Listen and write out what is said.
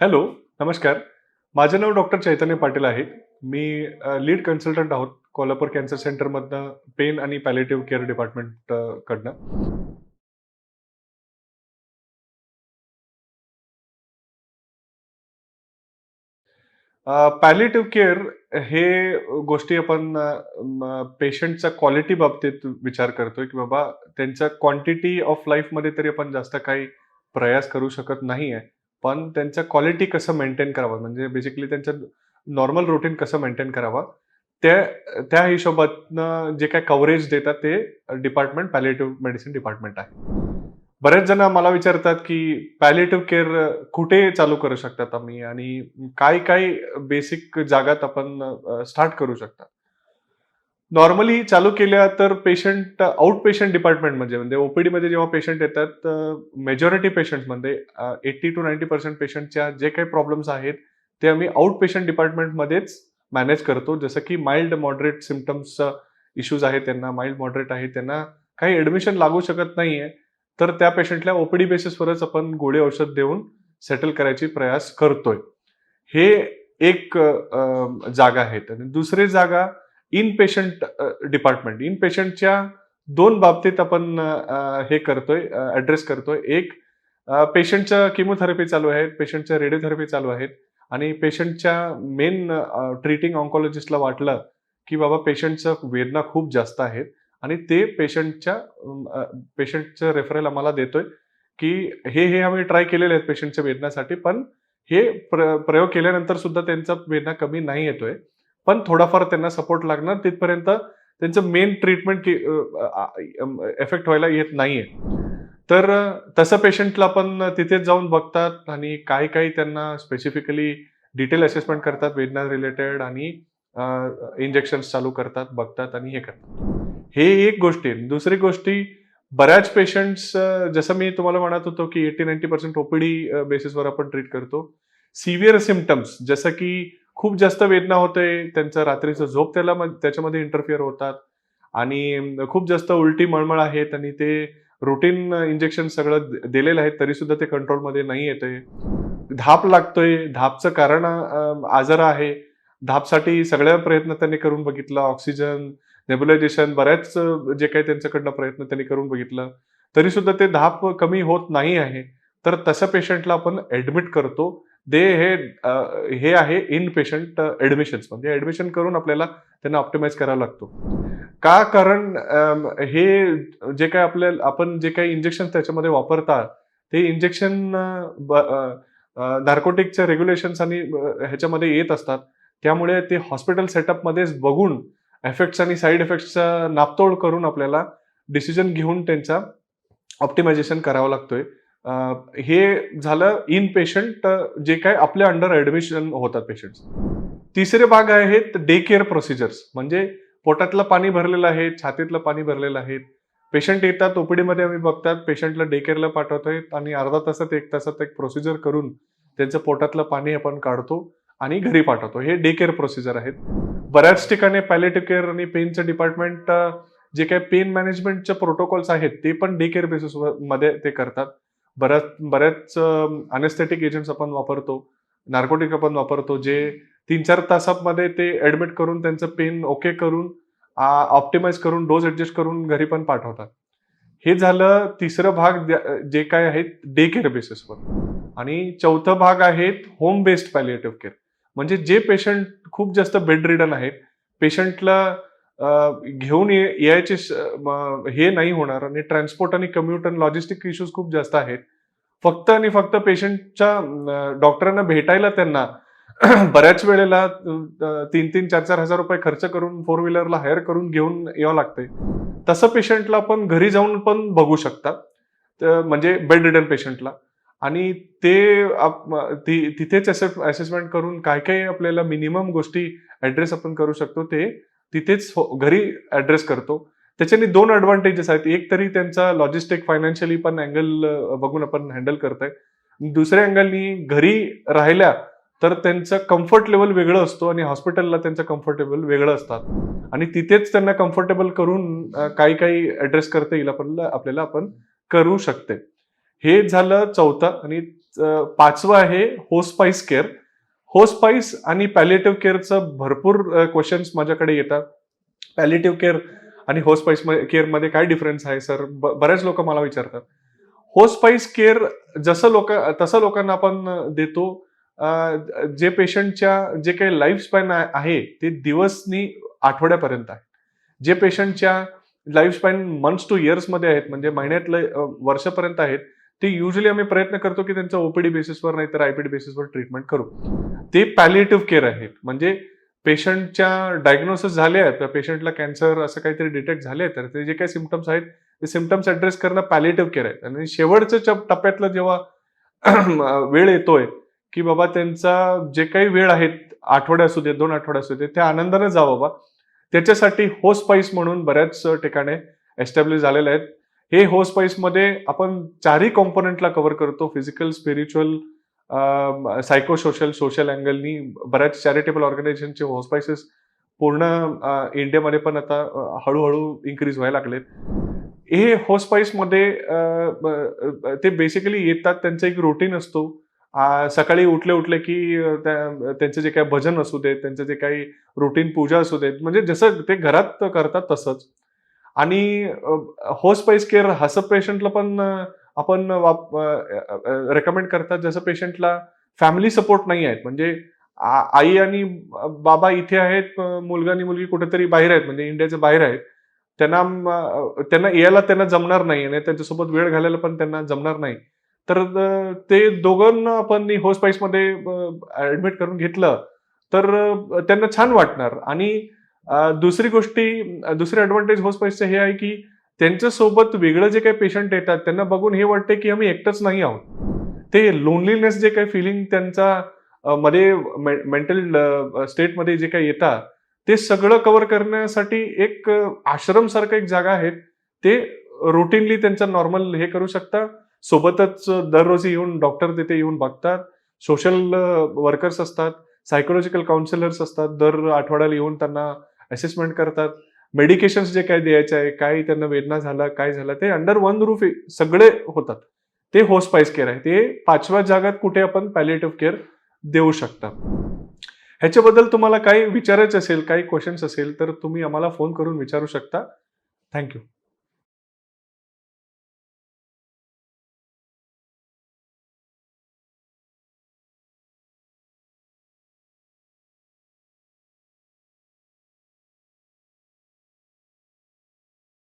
Hello नमस्कार. माझं नाव doctor चैतन्य पाटील आहे. मी लीड कन्सल्टंट आहोत कोल्हापूर कॅन्सर सेंटरमधनं पेन आणि पॅलेटिव्ह केअर डिपार्टमेंट कडनं. पॅलेटिव्ह केअर हे गोष्टी आपण पेशंटच्या क्वालिटी बाबतीत विचार करतोय की बाबा त्यांच्या क्वांटिटी ऑफ लाईफमध्ये तरी आपण जास्त काही प्रयास करू शकत नाही आहे पण त्यांच्या क्वालिटी कसं मेंटेन करावं? म्हणजे बेसिकली त्यांचं नॉर्मल रुटीन कसं मेंटेन करावं? त्या त्या हिशोबातनं जे काय कव्हरेज देतात ते डिपार्टमेंट पॅलेटिव्ह मेडिसिन डिपार्टमेंट आहे. बरेच जण मला विचारतात की पॅलेटिव्ह केअर कुठे चालू करू शकतात आम्ही? आणि काय काय बेसिक जागात आपण स्टार्ट करू शकतात? नॉर्मली चालू केल्या तर पेशंट आउट पेशंट डिपार्टमेंट म्हणजे म्हणजे ओपीडी मध्ये जेव्हा पेशंट येतात मेजॉरिटी पेशंटमध्ये एट्टी टू नाईन्टी पर्सेंट पेशंटच्या जे काही प्रॉब्लेम्स आहेत ते आम्ही आउट पेशंट डिपार्टमेंटमध्येच मॅनेज करतो. जसं की माइल्ड मॉडरेट सिमटम्स इश्यूज आहेत त्यांना माइल्ड मॉडरेट आहे त्यांना काही ऍडमिशन लागू शकत नाहीये तर त्या पेशंटला ओपीडी बेसिसवरच आपण गोळी औषध देऊन सेटल करायची प्रयास करतोय. हे एक जागा आहेत आणि दुसरी जागा इन पेशंट डिपार्टमेंट इन पेशंटच्या दोन बाबतीत आपण हे करतोय ऍड्रेस करतोय. एक पेशंटच्या किमोथेरपी चालू आहे पेशंटच्या रेडिओथेरपी चालू आहेत आणि पेशंटच्या मेन ट्रीटिंग ऑन्कॉलॉजिस्टला वाटलं की बाबा पेशंटचं वेदना खूप जास्त आहेत आणि ते पेशंटच्या पेशंटचं रेफरल आम्हाला देतोय की हे हे आम्ही ट्राय केलेले आहेत पेशंटच्या वेदनासाठी पण हे प्र प्रयोग केल्यानंतर सुद्धा त्यांचा वेदना कमी नाही येतोय. पण थोडाफार त्यांना सपोर्ट लागणार. तिथपर्यंत त्यांचं मेन ट्रीटमेंट एफेक्ट व्हायला येत नाहीये. तर तसं पेशंटला पण तिथेच जाऊन बघतात आणि काही काही त्यांना स्पेसिफिकली डिटेल असेसमेंट करतात वेदना रिलेटेड आणि इंजेक्शन चालू करतात बघतात आणि हे करतात. हे एक गोष्टी आहे. दुसरी गोष्टी बऱ्याच पेशंट्स जसं मी तुम्हाला म्हणत होतो की एटी नाईन्टी पर्सेंट ओपीडी बेसिसवर आपण ट्रीट करतो. सिव्हिअर सिमटम्स जसं की खूप जास्त वेदना होते त्यांचं रात्रीचं झोप त्याला त्याच्यामध्ये इंटरफिअर होतात. आणि खूप जास्त उलटी मळमळ आहेत आणि ते रुटीन इंजेक्शन सगळं दिलेलं आहे तरी सुद्धा ते कंट्रोलमध्ये नाही येते धाप लागतोय धापचं कारण आजार आहे. धापसाठी सगळ्या प्रयत्न त्यांनी करून बघितलं ऑक्सिजन नेब्युलायझेशन बऱ्याच जे काही त्यांच्याकडनं प्रयत्न त्यांनी करून बघितलं. तरी सुद्धा ते धाप कमी होत नाही आहे. तर तसं पेशंटला आपण ऍडमिट करतो. दे हे हे आहे इन पेशंट ऍडमिशन्स म्हणजे ऍडमिशन करून आपल्याला त्यांना ऑप्टिमाइज करावा लागतो. का? कारण हे जे काय आपल्या आपण जे काही इंजेक्शन त्याच्यामध्ये वापरतात ते इंजेक्शन नार्कोटिकच्या रेग्युलेशन्स आणि ह्याच्यामध्ये येत असतात. त्यामुळे ते हॉस्पिटल सेटअपमध्येच बघून एफेक्ट्स आणि साईड इफेक्ट्सचा नापतोड करून आपल्याला डिसिजन घेऊन त्यांचा ऑप्टिमायझेशन करावं लागतोय. हे झालं इन पेशंट जे काय आपल्या अंडर ऍडमिशन होतात पेशंट तिसरे भाग आहेत डे केअर प्रोसिजर्स म्हणजे पोटातलं पाणी भरलेलं आहे छातीतलं पाणी भरलेलं आहे. पेशंट येतात ओपीडी मध्ये आम्ही बघतात पेशंटला डे केअरला पाठवतोय आणि अर्धा तासात एक तासात एक प्रोसिजर करून त्यांचं पोटातलं पाणी आपण काढतो आणि घरी पाठवतो. हे डे केअर प्रोसिजर आहेत. बऱ्याच ठिकाणी पॅलेटिव्ह केअर आणि पेनचं डिपार्टमेंट जे काही पेन मॅनेजमेंटचे प्रोटोकॉल्स आहेत ते पण डे केअर बेसिसमध्ये ते करतात. बऱ्याच बऱ्याच अनेस्थेटिक एजंट्स आपण वापरतो नार्कोटिक आपण वापरतो जे तीन चार तासामध्ये ते ऍडमिट करून त्यांचं पेन ओके करून ऑप्टिमाइज करून डोज ऍडजस्ट करून घरी पण पाठवतात. हे झालं तिसरं भाग जे काय आहेत डे केअर बेसिसवर आणि चौथं भाग आहेत होम बेस्ड पॅलिएटिव्ह केअर म्हणजे जे पेशंट खूप जास्त बेड रिडन आहेत पेशंटला घेऊन ये- यायचे हे नाही होणार आणि ट्रान्सपोर्ट आणि कम्युट आणि लॉजिस्टिक इश्यूज खूप जास्त आहेत. फक्त आणि फक्त पेशंटच्या डॉक्टरांना भेटायला त्यांना बऱ्याच वेळेला तीन तीन चार चार हजार रुपये खर्च करून फोर व्हीलरला हायर करून घेऊन यावं लागतंय. तसं पेशंटला आपण घरी जाऊन पण बघू शकता म्हणजे बेड रिडन पेशंटला आणि ते तिथेच असेसमेंट करून काय काय आपल्याला मिनिमम गोष्टी ऍड्रेस आपण करू शकतो ते तिथेच हो, घरी ऍड्रेस करतो. त्याच्याने दोन ऍडव्हान्टेजेस आहेत. एक तरी त्यांचा लॉजिस्टिक फायनान्शियली पण अँगल बघून आपण हँडल करताय. दुसऱ्या अँगलनी घरी राहिल्या तर त्यांचं कम्फर्ट लेवल वेगळं असतो आणि हॉस्पिटलला त्यांचं कम्फर्टेबल वेगळं असतात. आणि तिथेच त्यांना कम्फर्टेबल करून काही काही ऍड्रेस करता येईल आपण आपल्याला आपण करू शकते. हे झालं चौथं आणि पाचवं आहे होस्पाईस केअर होस्पाईस आणि पॅलिएटिव्ह केअरचं भरपूर क्वेश्चन्स माझ्याकडे येतात. पॅलिएटिव्ह केअर आणि होस्पाईस केअरमध्ये काय डिफरन्स आहे सर बरेच लोक मला विचारतात. होस्पाईस केअर जसं लोक तसं लोकांना आपण देतो. जे पेशंटच्या जे काही लाईफ स्पॅन आहे ते दिवसनी आठवड्यापर्यंत आहे. जे पेशंटच्या लाईफ स्पॅन मंथ्स टू इयर्समध्ये आहेत म्हणजे महिन्यातले वर्षापर्यंत आहेत ते युजली आम्ही प्रयत्न करतो की त्यांचा ओपीडी बेसिसवर नाही तर आयपीडी बेसिसवर ट्रीटमेंट करू. ते पॅलिएटिव्ह केअर आहेत. म्हणजे पेशंटच्या डायग्नोसिस झाले आहेत पेशंटला कॅन्सर असं काहीतरी डिटेक्ट झाले तर ते जे काही सिमटम्स आहेत ते सिमटम्स ऍड्रेस करणं पॅलिएटिव्ह केअर आहेत. आणि शेवटच्या टप्प्यातला टप्प्यातलं जेव्हा वेळ येतोय की बाबा त्यांचा जे काही वेळ आहेत आठवडे असू दे दोन आठवडे असू दे ते आनंदाने जा बाबा. त्याच्यासाठी होस्पाईस म्हणून बऱ्याच ठिकाणी एस्टॅब्लिश झालेल्या आहेत. हे हो मध्ये आपण चारही कॉम्पोनंटला कव्हर करतो. Physical spiritual psycho social social अँगलनी बऱ्याच चॅरिटेबल ऑर्गनायझेशनचे होस्पायसेस पूर्ण इंडियामध्ये पण आता हळूहळू इन्क्रीज व्हायला लागलेत. हे होस्पाईसमध्ये ते बेसिकली येतात त्यांचा एक रुटीन असतो. सकाळी उठले उठले की त्यांचं जे काही भजन असू देत त्यांचे जे काही रुटीन पूजा असू देत म्हणजे जसं ते घरात करतात तसंच. आणि होस्पाईस केअर हसं पेशंटला पण आपण आपण रेकमेंड करतात. जसं पेशंटला फॅमिली सपोर्ट नाही आहेत. म्हणजे आ- आई आणि बाबा इथे आहेत मुलगा आणि मुलगी कुठेतरी बाहेर आहेत. म्हणजे इंडियाच्या बाहेर आहेत. त्यांना त्यांना यायला त्यांना जमणार नाही आणि त्यांच्यासोबत वेळ घालायला पण त्यांना जमणार नाही. तर ते दोघांना आपण होस्पाईसमध्ये ऍडमिट करून घेतलं तर त्यांना छान वाटणार. आणि दुसरी गोष्टी दुसरी ऍडव्हान्टेज होस्पाईसचं हे आहे की त्यांच्यासोबत वेगळं जे काही पेशंट येतात त्यांना बघून हे वाटते की आम्ही एकटंच नाही आहोत. ते लोनलीनेस जे काही फिलिंग त्यांचा मध्ये मेंटल स्टेटमध्ये जे काही येतात ते सगळं कव्हर करण्यासाठी एक आश्रमसारखं एक जागा आहे. ते रुटीनली त्यांचा नॉर्मल हे करू शकता सोबतच दररोज येऊन डॉक्टर तिथे येऊन बघतात. सोशल वर्कर्स असतात. सायकोलॉजिकल काउन्सिलर्स असतात. दर आठवड्याला येऊन त्यांना असेसमेंट करतात. मेडिकेशन्स जे काय द्यायचे आहे काय त्यांना वेदना झाला काय झाला ते अंडर वन रूफ सगळे होतात. ते होस्पाईस केअर आहे. ते पाचव्या जागात कुठे आपण पॅलिएटिव्ह केअर देऊ शकता. ह्याच्याबद्दल तुम्हाला काही विचारायचं असेल काही क्वेश्चन्स असेल तर तुम्ही आम्हाला फोन करून विचारू शकता. थँक्यू